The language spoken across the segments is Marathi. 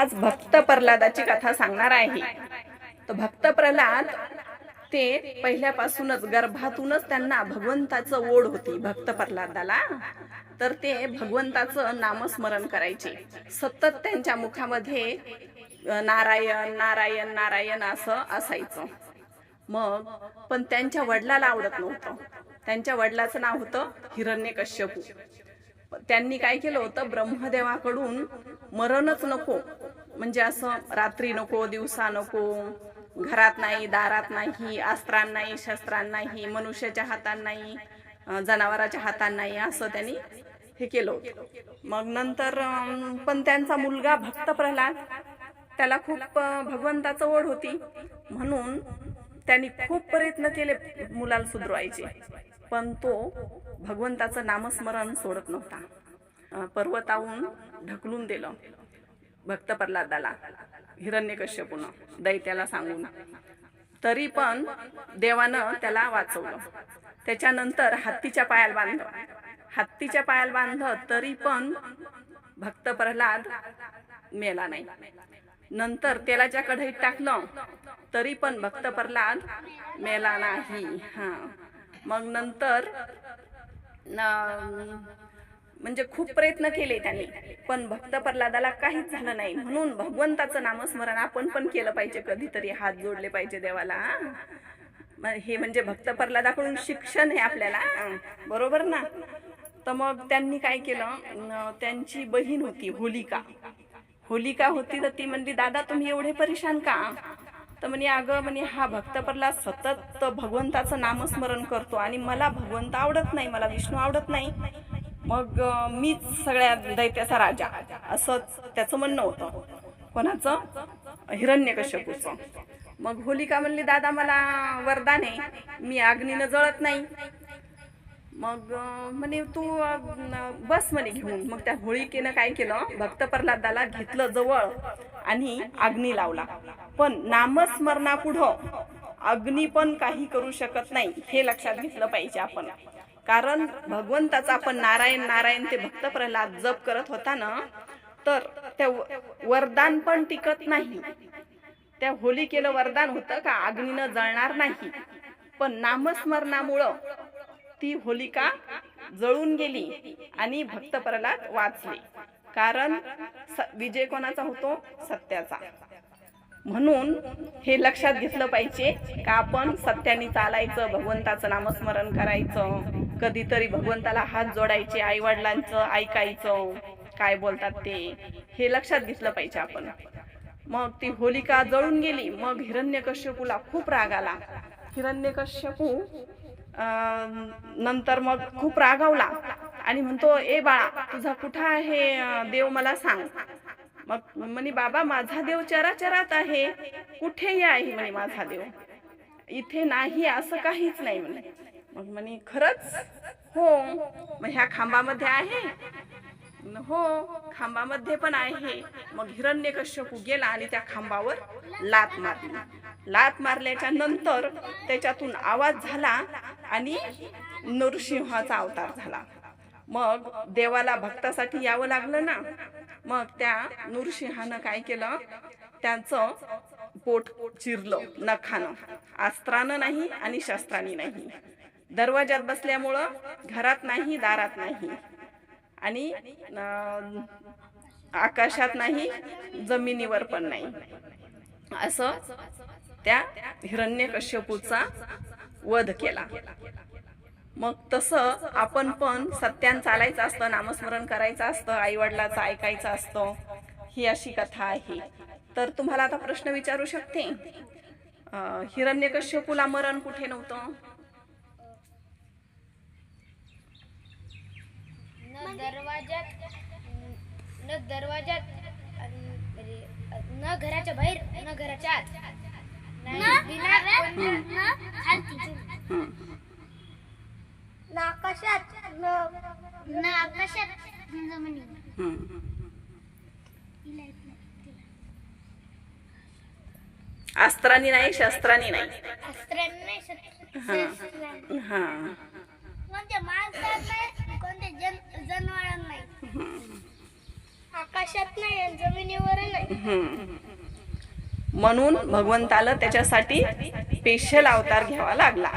आज भक्त प्रल्हादाची कथा सांगणार आहे. तर भक्त प्रल्हाद ते पहिल्यापासूनच गर्भातूनच त्यांना भगवंताचं ओढ होती भक्त प्रल्हादाला. तर ते भगवंताचं नामस्मरण करायचे. सतत त्यांच्या मुखामध्ये नारायण नारायण नारायण असं असायचं. मग पण त्यांच्या वडिलाला आवडत नव्हतं. त्यांच्या वडिलाचं नाव होतं हिरण्यकश्यपू. त्यांनी काय केलं होतं? ब्रह्मदेवाकडून मरणच नको म्हणजे असं रात्री नको दिवसा नको घरात नाही दारात नाही अस्त्रां नाही मनुष्याच्या हातांनाही जनावराच्या हातांनाही असं त्यांनी हे केलं होतं. मग नंतर पण त्यांचा मुलगा भक्त प्रल्हाद त्याला खूप भगवंताचं ओढ होती. म्हणून त्यांनी खूप प्रयत्न केले मुलाला सुधरवायचे. पण तो भगवंताचं नामस्मरण सोडत नव्हता. पर्वताहून ढकलून दिलं. भक्त प्रल्हादाला हिरण्यकश्यपूनं दैत्याला सांगून. तरी पण देवानं त्याला वाचवलं. त्याच्यानंतर हत्तीच्या पायाला बांधलं. हत्तीच्या पायाला बांधलं तरी पण भक्त प्रल्हाद मेला नाही. नंतर तेलाच्या कढईत टाकलं तरी पण भक्त प्रल्हाद मेला नाही. हा. मग नंतर म्हणजे खूप प्रयत्न केले त्यांनी. पण भक्त प्रल्हादाला काहीच झालं नाही. म्हणून भगवंताचं नामस्मरण आपण पण केलं पाहिजे कधीतरी हात जोडले पाहिजे देवाला. मग हे म्हणजे भक्त प्रल्हादाकडून शिक्षण आहे आपल्याला. बरोबर ना? तर मग त्यांनी काय केलं? त्यांची बहीण होती होलिका. होलिका होती तर ती म्हणली दादा तुम्ही एवढे परेशान का? तर म्हणे अगं म्हणे हा भक्त प्रल्हाद सतत भगवंताचं नामस्मरण करतो आणि मला भगवंत आवडत नाही मला विष्णू आवडत नाही. मग मीच सगळ्या दैत्याचा राजा. असं त्याचं म्हणणं होतं. कोणाचं? हिरण्यकश्यपूचं. मग होलिका म्हणली दादा मला वरदान आहे. मी अग्नीनं जळत नाही. मग म्हणे तू बस म्हणे घेऊन. मग त्या होळिकेनं काय केलं? भक्त प्रल्हादाला घेतलं जवळ आणि अग्नी लावला. पण नामस्मरणापुढं अग्नी पण काही करू शकत नाही हे लक्षात घेतलं पाहिजे आपण. कारण भगवंताचा आपण नारायण नारायण ते भक्त प्रल्हाद जप करत होता ना तर त्या व- वरदान पण टिकत नाही. त्या होलिकेलं वरदान होतं का अग्नीनं जळणार नाही. पण नामस्मरणामुळं ती होलिका जळून गेली आणि भक्त प्रल्हाद वाचले. कारण स- विजय कोणाचा होतो? सत्याचा. म्हणून हे लक्षात घेतलं पाहिजे का आपण सत्याने चालायचं भगवंताचं नामस्मरण करायचं. कधीतरी भगवंताला हात जोडायचे आई वडिलांचं ऐकायचं काय बोलतात ते हे लक्षात घेतलं पाहिजे आपण. मग ती होलिका जळून गेली मग हिरण्यकश्यपूला खूप राग आला. हिरण्यकश्यपू नंतर मग खूप रागावला आणि म्हणतो ए बाळा तुझा कुठं आहे? देव मला सांग. मग म्हणे बाबा माझा देव चराचरात आहे. कुठेही आहे म्हणे माझा देव. इथे नाही असं काहीच नाही. म्हणे. मग म्हणे खरंच? हो. मग ह्या खांबामध्ये आहे? हो खांबामध्ये पण आहे. मग हिरण्यकश्यपू गेला आणि त्या खांबावर लात मारली. लात मारल्याच्या नंतर त्याच्यातून आवाज झाला आणि नृसिंहाचा अवतार झाला. मग देवाला भक्तासाठी यावं लागलं ना? मग त्या नृसिंहानं काय केलं? त्यांचं पोट चिरलं नखानं. अस्त्रानं नाही आणि शस्त्राने नाही. दरवाजात बसल्यामुळं घरात नाही दारात नाही. आणि आकाशात नाही जमिनीवर पण नाही. असं त्या हिरण्यकश्यपूचा वध केला. मग तसं आपण पण सत्यान चालायचं असतं नामस्मरण करायचं असतं आई वडिलाचं ऐकायचं असतं ही अशी कथा आहे. तर तुम्हाला आता प्रश्न विचारू शकते. हिरण्यकश्यपूला मरण कुठे नव्हतं? न दरवाजात न दरवाजात अरे, न घराच्या बाहेर न घराच्या आत. नाही, बिना कोणत्या- हं. न आकाशात न न आकाशात जमिनी हं. अस्त्रानी नाही शस्त्रानी नाही. अस्त्रांनी हां हां नाही. जन जनावरांना नाही आकाशात नाही आणि जमिनीवर नाही हम्म. म्हणून भगवंताला त्याच्यासाठी स्पेशल अवतार घ्यावा लागला.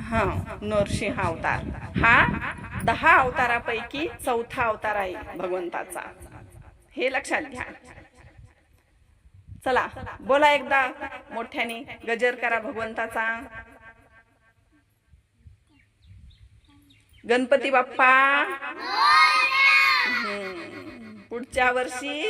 हा नरसिंह अवतार. हा दहा अवतारापैकी चौथा अवतार आहे भगवंताचा. हे लक्षात घ्या. चला बोला एकदा मोठ्याने गजर करा भगवंताचा. गणपती बाप्पा. हम्म. पुढच्या वर्षी.